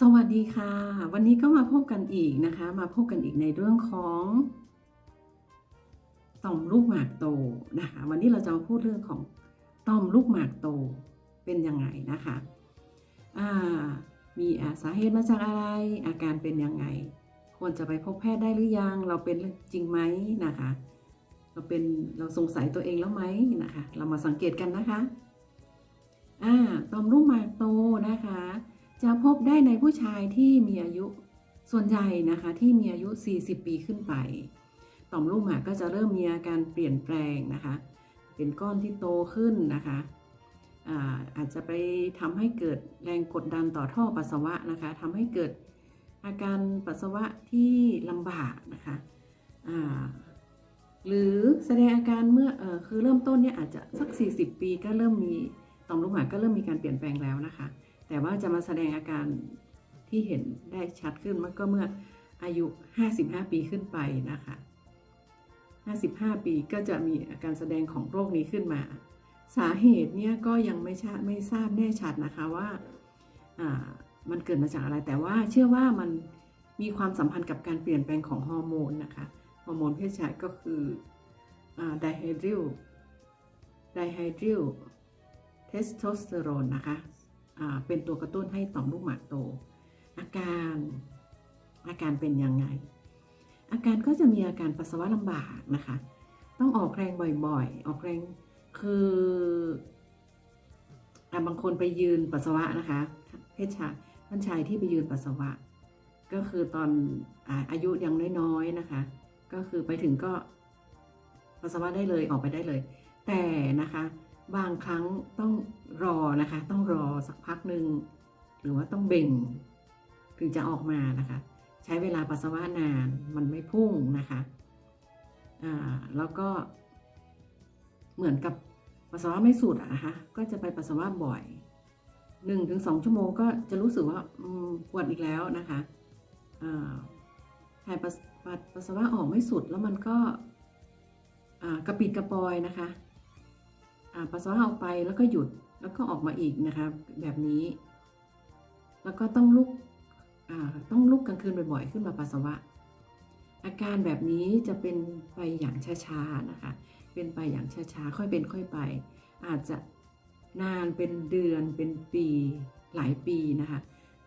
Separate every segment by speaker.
Speaker 1: สวัสดีค่ะ วันนี้ก็มาพบกันอีกนะคะ มาพบกันอีกในเรื่องของต่อมลูกหมากโตนะคะ วันนี้เราจะมาพูดเรื่องของต่อมลูกหมากโตเป็นยังไงนะคะมีสาเหตุมาจากอะไรอาการเป็นยังไง ควรจะไปพบแพทย์ได้หรือยัง เราเป็นจริงไหมนะคะ เราเป็นเราสงสัยตัวเองแล้วไหมนะคะ เรามาสังเกตกันนะคะอ่าต่อมลูกหมากโต ในผู้ชายที่มีอายุส่วนใหญ่นะคะที่มีอายุ 40 ปีขึ้นไป ต่อมลูกหมากก็จะเริ่มมีอาการเปลี่ยนแปลงนะคะ เป็นก้อนที่โตขึ้นนะคะอาอาจจะไปทำให้เกิดแรงกดดันต่อท่อปัสสาวะนะคะทำให้เกิดอาการปัสสาวะที่ลำบากนะคะหรือแสดงอาการเมื่อเออคือเริ่มต้นเนี่ยอาจจะสัก 40 ปีก็เริ่มมีต่อมลูกหมากก็เริ่มมีการเปลี่ยนแปลงแล้วนะคะ แต่ว่าจะมาแสดงอาการที่เห็นได้ชัดขึ้นมันก็เมื่ออายุ 55 ปีขึ้นไปนะคะ 55 ปีก็จะมีอาการแสดงของโรคนี้ขึ้นมา สาเหตุเนี่ยก็ยังไม่ชาไม่ทราบแน่ชัดนะคะว่ามันเกิดมาจากอะไร แต่ว่าเชื่อว่ามันมีความสัมพันธ์กับการเปลี่ยนแปลงของฮอร์โมนนะคะ ฮอร์โมนเพศชายก็คือไดไฮดริลไดไฮดริลเทสโทสเตอโรนนะคะ เป็นตัวกระตุ้นให้ต่อมลูกหมากโต อาการอาการเป็นยังไง อาการก็จะมีอาการปัสสาวะลำบากนะคะ ต้องออกแรงบ่อยๆ ออกแรงคืออบางคนไปยืนปัสสาวะนะคะ เพศชายท่านชายที่ไปยืนปัสสาวะ ก็คือตอนอาอายุยังน้อยๆนะคะ ก็คือไปถึงก็ปัสสาวะได้เลยออกไปได้เลย แต่นะคะ บางครั้งต้องรอนะคะ ต้องรอสักพักหนึ่งหรือว่าต้องเบ่ง ถึงจะออกมานะคะ ใช้เวลาปัสสาวะนานมันไม่พุ่งนะคะอ่าแล้วก็ เหมือนกับปัสสาวะไม่สุดอะนะคะก็จะไปปัสสาวะบ่อย1นถึงสชั่วโมงก็จะรู้สึกว่าปวดอีกแล้วนะคะถ่ายปัสสาวะออกไม่สุดแล้วมันก็กระปิดกระปอยนะคะ ปัสสาวะออกไปแล้วก็หยุดแล้วก็ออกมาอีกนะคะแบบนี้ แล้วก็ต้องลุกต้องลุกกลางคืนบ่อยๆ ขึ้นมาปัสสาวะ อาการแบบนี้จะเป็นไปอย่างช้าๆนะคะ เป็นไปอย่างช้าๆ ค่อยเป็นค่อยไป อาจจะนานเป็นเดือนเป็นปีหลายปีนะคะ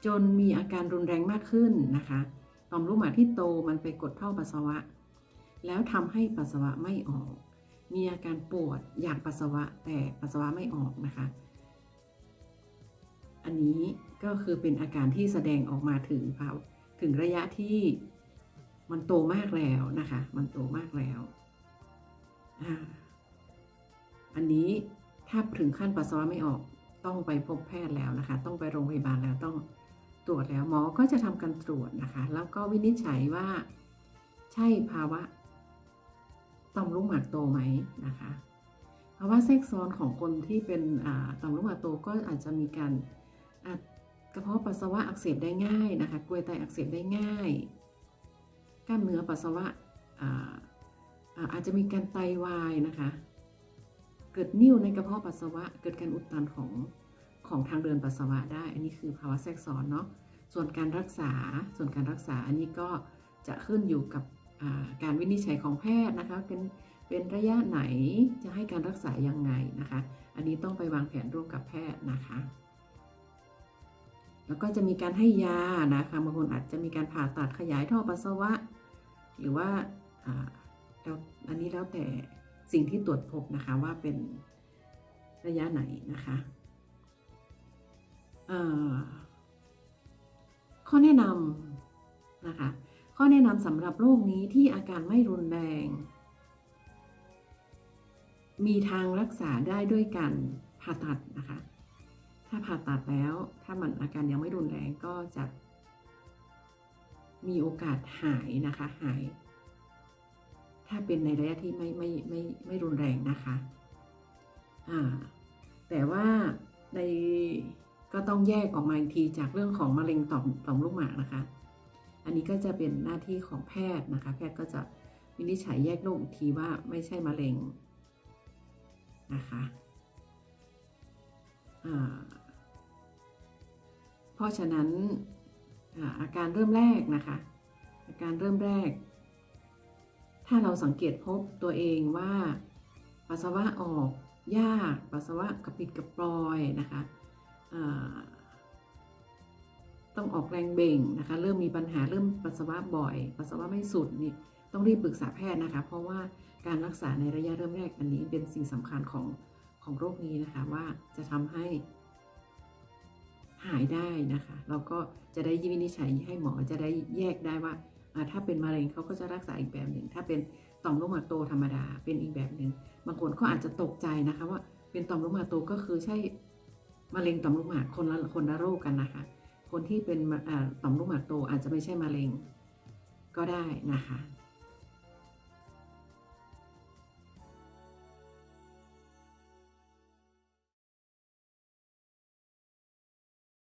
Speaker 1: จนมีอาการรุนแรงมากขึ้นนะคะต่อมลูกหมากที่โตมันไปกดท่อปัสสาวะ แล้วทำให้ปัสสาวะไม่ออก มีอาการปวดอยากปัสสาวะแต่ปัสสาวะไม่ออกนะคะ อันนี้ก็คือเป็นอาการที่แสดงออกมาถึงภาวถึงระยะที่มันโตมากแล้วนะคะ มันโตมากแล้วอ่าอันนี้ถ้าถึงขั้นปัสสาวะไม่ออกต้องไปพบแพทย์แล้วนะคะ ต้องไปโรงพยาบาลแล้วต้องตรวจแล้วหมอก็จะทำการตรวจนะคะ แล้วก็วินิจฉัยว่า ใช่ภาวะ ต่อมลูกหมากโตไหมนะคะภาะวะแทรกซ้อนของคนที่เป็นต่อมลูกหมากโตก็อาจจะมีการกระเพาะปัสสาวะอักเสบได้ง่ายนะคะกลวยไตอักเสบได้ง่าย กล้ามเนื้อปัสสาวะอาอาจจะมีการไตวายนะคะ เกิดนิ่วในกระเพาะปัสสาวะ เกิดการอุดตันของของทางเดินปัสสาวะได้ อันนี้คือภาวะแทรกซ้อนเนาะ ส่วนการรักษา ส่วนการรักษาอันนี้ก็จะขึ้นอยู่กับ การวินิจฉัยของแพทย์นะคะเป็นเป็นระยะไหนจะให้การรักษายังไงนะคะ อันนี้ต้องไปวางแผนร่วมกับแพทย์นะคะ แล้วก็จะมีการให้ยานะคะบางคนอาจจะมีการผ่าตัดขยายท่อปัสสาวะ หรือว่าแล้วอันนี้แล้วแต่สิ่งที่ตรวจพบนะคะว่าเป็นระยะไหนนะคะข้อแนะนำนะคะ ข้อแนะนำสำหรับโรคนี้ที่อาการไม่รุนแรง มีทางรักษาได้ด้วยการผ่าตัดนะคะ ถ้าผ่าตัดแล้ว ถ้ามันอาการยังไม่รุนแรงก็จะมีโอกาสหายนะคะหาย ถ้าเป็นในระยะที่ไม่ไม่ไม่ไม่รุนแรงนะคะอ่าแต่ว่าในก็ต้องแยกออกมาอีกทีจากเรื่องของมะเร็งต่อมต่อมลูกหมากนะคะ อันนี้ก็จะเป็นหน้าที่ของแพทย์นะคะ แพทย์ก็จะวินิจฉัยแยกโรคอีกทีว่าไม่ใช่มะเร็งนะคะเพราะฉะนั้นอาการเริ่มแรกนะคะ อาการเริ่มแรก ถ้าเราสังเกตพบตัวเองว่าปัสสาวะออกยากปัสสาวะกระปิดกระปลอยนะคะ ต้องออกแรงเบ่งนะคะ เริ่มมีปัญหาเริ่มปัสสาวะบ่อย ปัสสาวะไม่สุดนี่ต้องรีบปรึกษาแพทย์นะคะ เพราะว่าการรักษาในระยะเริ่มแรกอันนี้เป็นสิ่งสำคัญของของโรคนี้นะคะว่าจะทำให้หายได้นะคะ เราก็จะได้วินิจฉัยให้หมอจะได้แยกได้ว่าอ่า ถ้าเป็นมะเร็งเขาก็จะรักษาอีกแบบหนึ่ง ถ้าเป็นต่อมลูกหมากโตธรรมดาเป็นอีกแบบหนึ่งบางคนก็อาจจะตกใจนะคะว่าเป็นต่อมลูกหมากโตก็คือใช่มะเร็งต่อมลูกหมากคนละคนละโรคกันนะคะ คนที่เป็นต่อมลูกหมากโตอาจจะไม่ใช่มะเร็งก็ได้นะคะ